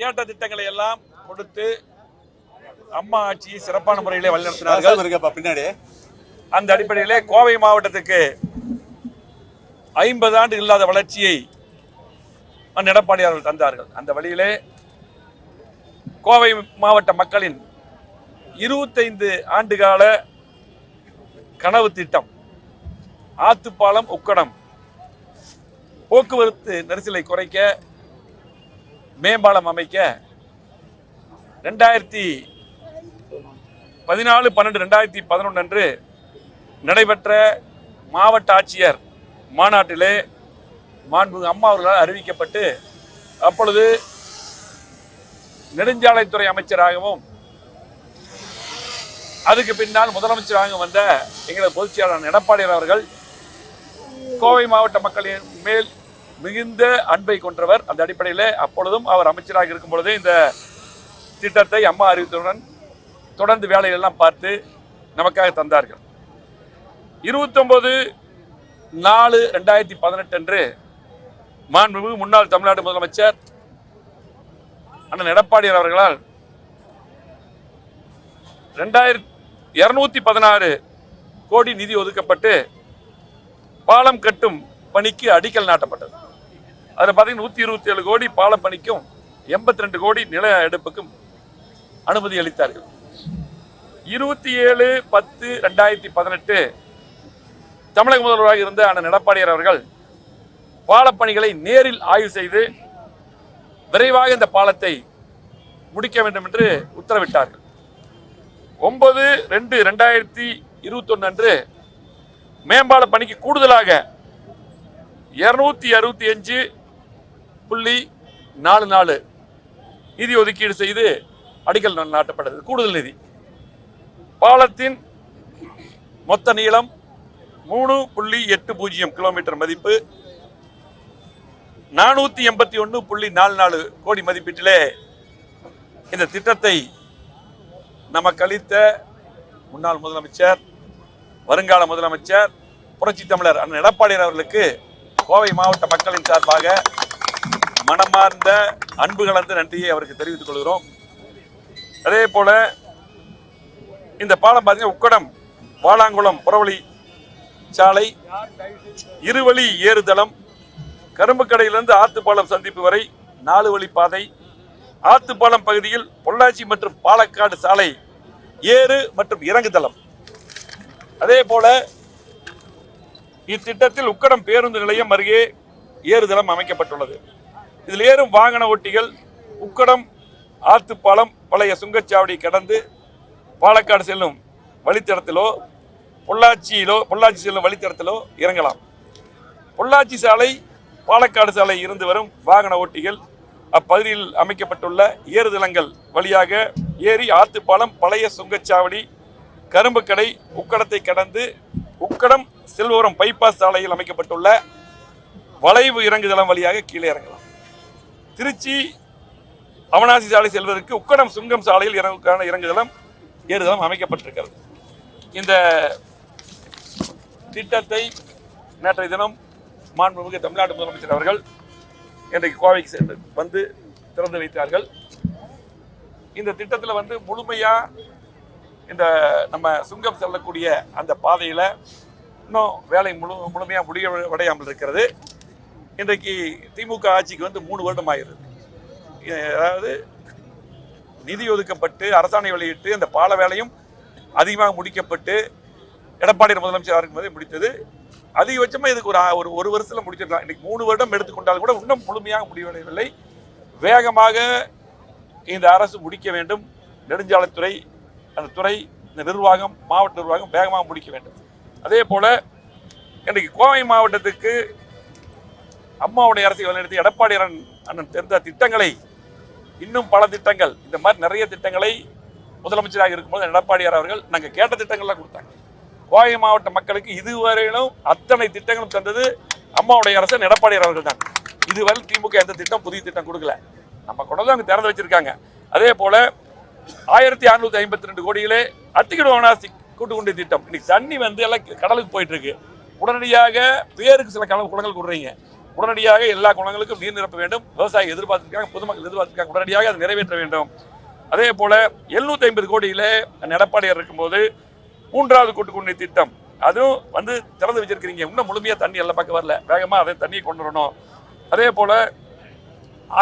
கேட்ட திட்டங்களை எல்லாம் கொடுத்து அம்மா ஆட்சியை சிறப்பான முறையிலே வழிநடத்தினார்கள். பின்னாடி. அந்த அடிப்படையிலே கோவை மாவட்டத்துக்கு ஐம்பது ஆண்டு இல்லாத வளர்ச்சியை எடப்பாடி அவர்கள் தந்தார்கள். அந்த வழியிலே கோவை மாவட்ட மக்களின் இருபத்தைந்து ஆண்டுகால கனவு திட்டம் ஆத்துப்பாலம் உக்கடம் போக்குவரத்து நெரிசலை குறைக்க மேம்பாலம் அமைக்க ரெண்டாயிரத்தி பதினாலு பன்னெண்டு ரெண்டாயிரத்தி பதினொன்று அன்று நடைபெற்ற மாவட்ட ஆட்சியர் மாநாட்டிலே மாண்புமிகு அம்மா அவர்களால் அறிவிக்கப்பட்டு அப்பொழுது நெடுஞ்சாலைத்துறை அமைச்சராகவும் அதுக்கு பின்னால் முதலமைச்சராக வந்த எங்களது பொதுச் செயலாளர் எடப்பாடியார் அவர்கள் கோவை மாவட்ட மக்களின் மேல் மிகுந்த அன்பை கொண்டவர் அந்த அடிப்படையில் அப்பொழுதும் அவர் அமைச்சராக இருக்கும் பொழுதே இந்த திட்டத்தை அம்மா அறிவித்தவுடன் தொடர்ந்து வேலையெல்லாம் பார்த்து நமக்காக தந்தார்கள். இருபத்தொம்பது நாலு ரெண்டாயிரத்தி பதினெட்டு அன்று மாண்புமிகு முன்னாள் தமிழ்நாடு முதலமைச்சர் அண்ணன் எடப்பாடியார் அவர்களால் ரெண்டாயிரத்தி இருநூத்தி பதினாறு கோடி நிதி ஒதுக்கப்பட்டு பாலம் கட்டும் பணிக்கு அடிக்கல் நாட்டப்பட்டது. அதில் பார்த்தீங்கன்னா நூற்றி இருபத்தி ஏழு கோடி பாலப்பணிக்கும் எண்பத்தி ரெண்டு கோடி நில எடுப்புக்கும் அனுமதி அளித்தார்கள். இருபத்தி ஏழு பத்து ரெண்டாயிரத்தி பதினெட்டு தமிழக முதல்வராக இருந்த அண்ணன் எடப்பாடியார் அவர்கள் பாலப்பணிகளை நேரில் ஆய்வு செய்து விரைவாக இந்த பாலத்தை முடிக்க வேண்டும் என்று உத்தரவிட்டார்கள். ஒன்பது ரெண்டு ரெண்டாயிரத்தி இருபத்தொன்னு அன்று மேம்பால பணிக்கு கூடுதலாக இருநூத்தி அறுபத்தி அஞ்சு புள்ளி நாலு நாலு நிதி ஒதுக்கீடு செய்து அடிக்கல் நாட்டப்பட்டது கூடுதல் நிதி. பாலத்தின் மொத்த நீளம் மூணு புள்ளி எட்டு பூஜ்ஜியம் கிலோமீட்டர் மதிப்பு. நானூற்றி எண்பத்தி ஒன்று புள்ளி நாலு நாலு கோடி மதிப்பீட்டிலே இந்த திட்டத்தை நமக்கு அளித்த முன்னாள் முதலமைச்சர் வருங்கால முதலமைச்சர் புரட்சி தமிழர் அண்ணன் எடப்பாடியார் அவர்களுக்கு கோவை மாவட்ட மக்களின் சார்பாக மனமார்ந்த அன்பு கலந்த நன்றியை அவருக்கு தெரிவித்துக் கொள்கிறோம். அதே போல இந்த பாலம் பார்த்தீங்கன்னா உக்கடம் வாலாங்குளம் புறவழி சாலை இருவழி ஏறுதளம் கரும்புக்கடையிலிருந்து ஆத்துப்பாலம் சந்திப்பு வரை நாலு வழி பாதை ஆத்துப்பாலம் பகுதியில் பொள்ளாச்சி மற்றும் பாலக்காடு சாலை ஏறு மற்றும் இறங்குதளம். அதே போல இத்திட்டத்தில் உக்கடம் பேருந்து நிலையம் அருகே ஏறுதளம் அமைக்கப்பட்டுள்ளது. இதில் ஏறும் வாகன ஓட்டிகள் உக்கடம் ஆத்துப்பாலம் பழைய சுங்கச்சாவடி கடந்து பாலக்காடு செல்லும் வழித்தடத்திலோ பொள்ளாச்சியிலோ பொள்ளாச்சி செல்லும் வழித்தடத்திலோ இறங்கலாம். பொள்ளாச்சி சாலை பாலக்காடு சாலை இருந்து வரும் வாகன ஓட்டிகள் அப்பகுதியில் அமைக்கப்பட்டுள்ள ஏறுதளங்கள் வழியாக ஏறி ஆத்துப்பாலம் பழைய சுங்கச்சாவடி கரும்புக்கடை உக்கடத்தை கடந்து உக்கடம் செல்வரம் பைபாஸ் சாலையில் அமைக்கப்பட்டுள்ள வளைவு இறங்குதளம் வழியாக கீழே இறங்கலாம். திருச்சி அவனாசி சாலை செல்வதற்கு உக்கடம் சுங்கம் சாலையில் இறங்குக்கான இறங்குதளம் ஏறுதளம் அமைக்கப்பட்டிருக்கிறது இந்த திட்டத்தை நேற்றைய தினம் மாண்புமிகு தமிழ்நாடு முதலமைச்சர் அவர்கள் இன்றைக்கு கோவைக்கு சென்று வந்து திறந்து வைத்தார்கள் இந்த திட்டத்தில் வந்து முழுமையாக இந்த நம்ம சுங்கம் செல்லக்கூடிய அந்த பாதையில் இன்னும் வேலை முழு முழுமையாக முடிய அடையாமல் இருக்கிறது இன்றைக்கு திமுக ஆட்சிக்கு வந்து மூணு வருடம் ஆகிறது அதாவது நிதி ஒதுக்கப்பட்டு அரசாணை வெளியிட்டு அந்த பால வேலையும் அதிகமாக முடிக்கப்பட்டு எடப்பாடி முதலமைச்சராக இருக்கும்போதே முடித்தது. அதிகபட்சமாக இதுக்கு ஒரு ஒரு ஒரு வருஷத்தில் முடிச்சிடலாம். இன்றைக்கி மூணு வருடம் எடுத்துக்கொண்டால் கூட இன்னும் முழுமையாக முடிவடையவில்லை. வேகமாக இந்த அரசு முடிக்க வேண்டும். நெடுஞ்சாலைத்துறை அந்த துறை இந்த நிர்வாகம் மாவட்ட நிர்வாகம் வேகமாக முடிக்க வேண்டும். அதே போல் இன்றைக்கு கோவை மாவட்டத்துக்கு அம்மாவுடைய அரசை வழிநடத்தி எடப்பாடி அண்ணன் தெரிந்த திட்டங்களை இன்னும் பல திட்டங்கள் இந்த மாதிரி நிறைய திட்டங்களை முதலமைச்சராக இருக்கும்போது எடப்பாடியார் அவர்கள் நாங்கள் கேட்ட திட்டங்கள்லாம் கொடுத்தாங்க. கோவை மாவட்ட மக்களுக்கு இதுவரையிலும் அத்தனை திட்டங்களும் தந்தது அம்மாவுடைய அரசன் எடப்பாடியார் அவர்கள் தான். இதுவரை திமுக எந்த திட்டம் புதிய திட்டம் கொடுக்கல. நம்ம கொண்டு தான் அவங்க திறந்து வச்சிருக்காங்க. அதே போல ஆயிரத்தி அறுநூத்தி ஐம்பத்தி ரெண்டு கோடியிலே அத்திக்கடு வனாசி கூட்டுக்குண்டி திட்டம். இன்னைக்கு தண்ணி வந்து எல்லாம் கடலுக்கு போயிட்டு இருக்கு. உடனடியாக பேருக்கு சில கலவு குளங்கள் கொடுறீங்க. உடனடியாக எல்லா குளங்களுக்கும் நீர் நிரப்ப வேண்டும். விவசாயி எதிர்பார்த்திருக்காங்க பொதுமக்கள் எதிர்பார்த்திருக்காங்க. உடனடியாக அதை நிறைவேற்ற வேண்டும். அதே போல எழுநூத்தி ஐம்பது கோடியில எடப்பாடியார் இருக்கும்போது மூன்றாவது கூட்டுக்குடி திட்டம். அதுவும் வந்து திறந்து வச்சிருக்கிறீங்க. இன்னும் முழுமையாக தண்ணி எல்லா பக்கம் வரல. வேகமாக அதை தண்ணியை கொண்டு வரணும். அதே போல்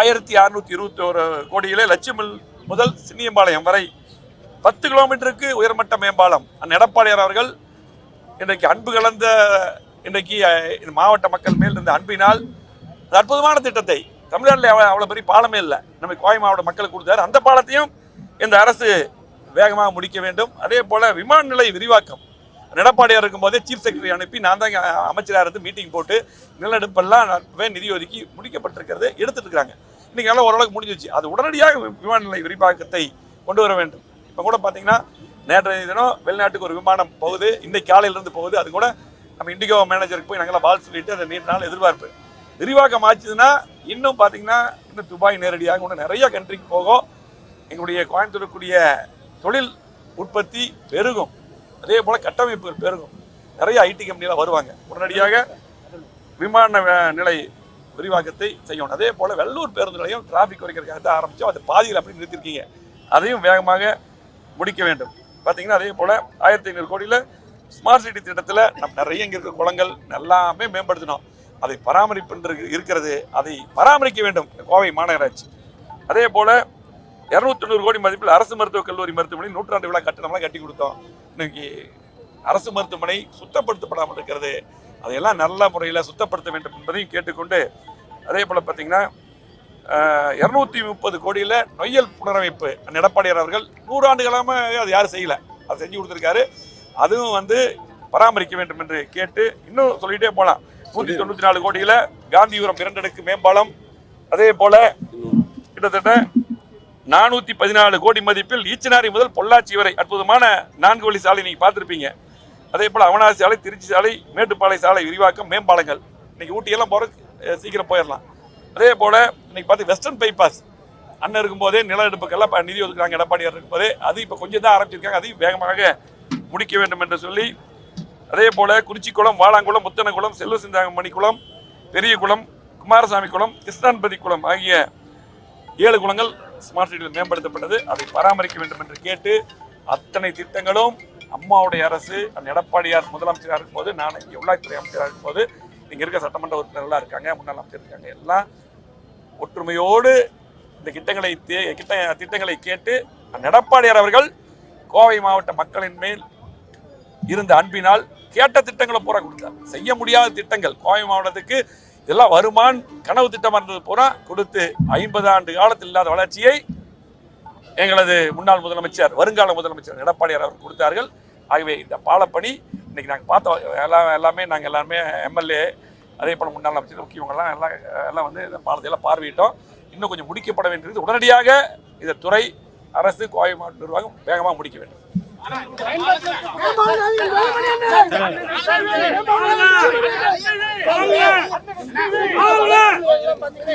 ஆயிரத்தி அறுநூத்தி இருபத்தி ஒரு கோடியிலே லட்சுமில் முதல் சின்னியம்பாளையம் வரை பத்து கிலோமீட்டருக்கு உயர்மட்ட மேம்பாலம். அந்த எடப்பாடியார் அவர்கள் இன்றைக்கு அன்பு கலந்த இன்றைக்கு இந்த மாவட்ட மக்கள் மேல் இருந்த அன்பினால் அற்புதமான திட்டத்தை தமிழ்நாட்டில் அவ்வளோ அவ்வளோ பெரிய பாலமே இல்லை. நம்ம கோவை மாவட்ட மக்களுக்கு கொடுத்தாரு. அந்த பாலத்தையும் இந்த அரசு வேகமாக முடிக்க வேண்டும். அதே போல் விமான நிலைய விரிவாக்கம். எடப்பாடியார் இருக்கும்போதே சீஃப் செக்ரட்டரி அனுப்பி நான் தான் அமைச்சராக இருந்து மீட்டிங் போட்டு நிலநடுப்பெல்லாம் நிதி ஒதுக்கி முடிக்கப்பட்டிருக்கிறது எடுத்துட்டு இருக்கிறாங்க இன்றைக்கி எல்லாம் ஓரளவுக்கு முடிஞ்சிச்சு அது உடனடியாக விமான நிலைய விரிவாக்கத்தை கொண்டு வர வேண்டும். இப்போ கூட பார்த்தீங்கன்னா நேற்றைய தினம் வெளிநாட்டுக்கு ஒரு விமானம் போகுது. இன்னைக்கு காலையிலேருந்து போகுது. அது கூட நம்ம இண்டிகோ மேனேஜருக்கு போய் நாங்களாம் வாழ் சொல்லிட்டு அதை நீண்ட நாள் எதிர்பார்ப்பு. விரிவாக்கம் ஆச்சுதுன்னா இன்னும் பார்த்தீங்கன்னா இன்னும் துபாய் நேரடியாக இன்னும் நிறைய கண்ட்ரிக்கு போகும். எங்களுடைய கோயம்புத்தூருக்குரிய தொழில் உற்பத்தி பெருகும். அதே போல் கட்டமைப்புகள் பெருகும். நிறைய ஐடி கம்பெனிலாம் வருவாங்க. உடனடியாக விமான நிலை விரிவாக்கத்தை செய்யணும். அதே போல் வெள்ளூர் பேருந்து நிலையம் டிராஃபிக் குறைக்கிறதுக்காக தான் ஆரம்பித்தோம் அது பாதியில் அப்படி நிறுத்திருக்கீங்க அதையும் வேகமாக முடிக்க வேண்டும். பார்த்தீங்கன்னா அதே போல் ஆயிரத்தி ஐநூறு கோடியில் ஸ்மார்ட் சிட்டி திட்டத்தில் நம்ம நிறைய இங்கே இருக்க குளங்கள் எல்லாமே மேம்படுத்தினோம் அதை பராமரிப்பு இருக்கிறது அதை பராமரிக்க வேண்டும். கோவை மாநகராட்சி. அதே போல் இரநூத்தி தொண்ணூறு கோடி மதிப்பில் அரசு மருத்துவக் கல்லூரி மருத்துவமனை நூற்றாண்டு விழா கட்டணம்லாம் கட்டி கொடுத்தோம். இன்னைக்கு அரசு மருத்துவமனை சுத்தப்படுத்தப்படாமல் இருக்கிறது. அதையெல்லாம் நல்ல முறையில் சுத்தப்படுத்த வேண்டும் என்பதையும் கேட்டுக்கொண்டு அதே போல் பார்த்தீங்கன்னா இரநூத்தி முப்பது கோடியில் நொய்யல் புனரமைப்பு. எடப்பாடியார் அவர்கள் நூறாண்டு காலமாக அது யாரும் செய்யலை. அதை செஞ்சு கொடுத்துருக்காரு. அதுவும் வந்து பராமரிக்க வேண்டும் என்று கேட்டு இன்னும் சொல்லிட்டே போகலாம் நூற்றி தொண்ணூற்றி நாலு கோடியில் காந்திபுரம் இரண்டடுக்கு மேம்பாலம். அதே போல கிட்டத்தட்ட நானூற்றி பதினாலு கோடி மதிப்பில் ஈச்சனாரி முதல் பொள்ளாச்சி வரை அற்புதமான நான்கு வழி சாலை நீங்கள் பார்த்துருப்பீங்க. அதே போல் அவனாசி சாலை திருச்சி சாலை மேட்டுப்பாளை சாலை விரிவாக்கம் மேம்பாலங்கள். இன்னைக்கு ஊட்டியெல்லாம் போகிறதுக்கு சீக்கிரம் போயிடலாம். அதே போல் இன்னைக்கு பார்த்து வெஸ்டர்ன் பைபாஸ் அண்ணன் இருக்கும்போதே நில எடுப்புக்கெல்லாம் இப்போ நிதி ஒதுக்குறாங்க எடப்பாடியார் இருக்கும்போதே. அது இப்போ கொஞ்சம் தான் ஆரம்பிச்சிருக்காங்க. அதையும் வேகமாக முடிக்க வேண்டும் என்று சொல்லி அதே போல குறிச்சிக்குளம் வாழாங்குளம் முத்தனகுளம் செல்வசிந்தாமணி குளம் பெரிய குளம் குமாரசாமி குளம் கிருஷ்ணான்பதி குளம் ஆகிய ஏழு குளங்கள் ஸ்மார்ட் சிட்டியில் மேம்படுத்தப்பட்டது. அதை பராமரிக்க வேண்டும் என்று கேட்டு அத்தனை திட்டங்களும் அம்மாவுடைய அரசு அந்த எடப்பாடியார் முதலமைச்சராக இருக்கும்போது நான் இங்கே உள்ளாட்சித்துறை அமைச்சராக இருக்கும்போது இங்கே இருக்க சட்டமன்ற உறுப்பினர்களாக இருக்காங்க முன்னாள் அமைச்சர் இருக்காங்க எல்லாம் ஒற்றுமையோடு இந்த திட்டங்களை தே- கிட்ட திட்டங்களை கேட்டு அந்த எடப்பாடியார் அவர்கள் கோவை மாவட்ட மக்களின் மேல் இருந்த அன்பினால் கேட்ட திட்டங்களை பூரா கொடுத்தார். செய்ய முடியாத திட்டங்கள் கோவை மாவட்டத்துக்கு இதெல்லாம் வருமான் கனவு திட்டமாக இருந்தது பூரா கொடுத்து ஐம்பது ஆண்டு காலத்தில் இல்லாத வளர்ச்சியை எங்களது முன்னாள் முதலமைச்சர் வருங்கால முதலமைச்சர் எடப்பாடியார் அவர் கொடுத்தார்கள். ஆகவே இந்த பாலப்பணி இன்னைக்கு நாங்கள் பார்த்த எல்லாம் எல்லாமே நாங்கள் எல்லாருமே எம்எல்ஏ அதே போல் முன்னாள் அமைச்சர் முக்கியவங்கெல்லாம் எல்லாம் எல்லாம் வந்து இந்த பாலத்தை எல்லாம் பார்வையிட்டோம். இன்னும் கொஞ்சம் முடிக்கப்பட வேண்டியது உடனடியாக இந்த துறை அரசு கோவை மாவட்ட நிர்வாகம் வேகமாக முடிக்க வேண்டும்.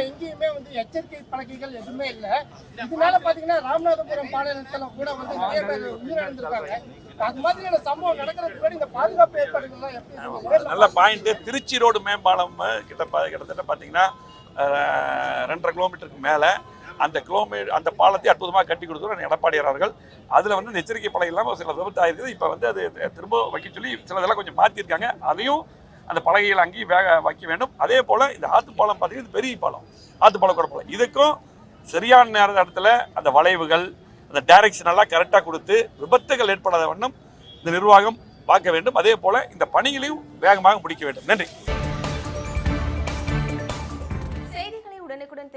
எங்கேயுமே வந்து எச்சரிக்கை பழக்கைகள் எதுவுமே இல்ல இதனால பாத்தீங்கன்னா ராமநாதபுரம் பாளையத்துல கூட வந்து நிறைய பேர் உயிரிழந்திருக்காங்க அது மாதிரியான சம்பவம் நடக்கிறதுக்கு முன்னாடி இந்த பாதுகாப்பு ஏற்பாடுகள் எப்படி நல்ல பாயிண்ட் திருச்சி ரோடு மேம்பாலம் கிட்ட கிட்டத்தட்ட பாத்தீங்கன்னா ரெண்டரை கிலோமீட்டருக்கு மேலே. அந்த கிலோமீட்டர் அந்த பாலத்தை அற்புதமாக கட்டி கொடுத்துருவோம் எடப்பாடியார் அவர்கள். அதில் வந்து இந்த எச்சரிக்கை பலகை இல்லாமல் சில விபத்து ஆயிருக்குது இப்போ வந்து அது திரும்ப வைக்க சொல்லி சிலதெல்லாம் கொஞ்சம் மாற்றிருக்காங்க அதையும் அந்த பலகையில் அங்கேயும் வேக வைக்க வேண்டும். அதே போல் இந்த ஆற்றுப்பாலம் பார்த்தீங்கன்னா இது பெரிய பாலம். ஆற்றுப்பாலம் கூட பாலம் இதுக்கும் சரியான நேர இடத்துல அந்த வளைவுகள் அந்த டைரக்ஷன் எல்லாம் கரெக்டாக கொடுத்து விபத்துகள் ஏற்படாத வண்ணம் இந்த நிர்வாகம் பார்க்க வேண்டும். அதே போல் இந்த பணிகளையும் வேகமாக முடிக்க வேண்டும். நன்றி.